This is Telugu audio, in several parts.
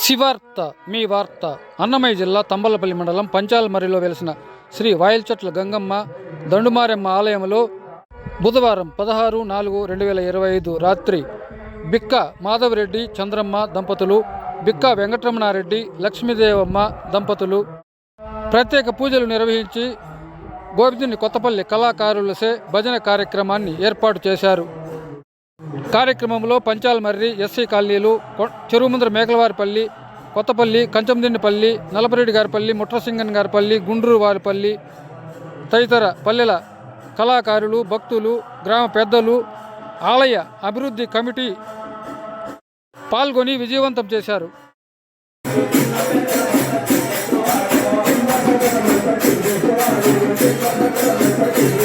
శివార్త మీ వార్త. అన్నమయ్య జిల్లా తంబలపల్లి మండలం పంచాలమరిలో వెలిసిన శ్రీ వాయిల్చట్ల గంగమ్మ దండుమారెమ్మ ఆలయంలో బుధవారం పదహారు నాలుగు రెండు వేల ఇరవై ఐదు రాత్రి బిక్క మాధవరెడ్డి చంద్రమ్మ దంపతులు బిక్క వెంకటరమణారెడ్డి లక్ష్మీదేవమ్మ దంపతులు ప్రత్యేక పూజలు నిర్వహించి గోవిందుని కొత్తపల్లి కళాకారులసే భజన కార్యక్రమాన్ని ఏర్పాటు చేశారు. కార్యక్రమంలో పంచాలమర్రి ఎస్సీ కాలనీలు చెరువుముందర మేకలవారిపల్లి కొత్తపల్లి కంచందిండిపల్లి నలపరెడ్డి గారిపల్లి ముట్రసింగన్ గారిపల్లి గుండ్రూరు వారిపల్లి తదితర పల్లెల కళాకారులు భక్తులు గ్రామ పెద్దలు ఆలయ అభివృద్ధి కమిటీ పాల్గొని విజయవంతం చేశారు. Thank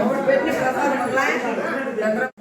ఎవరు పెట్టిన ప్రసాదం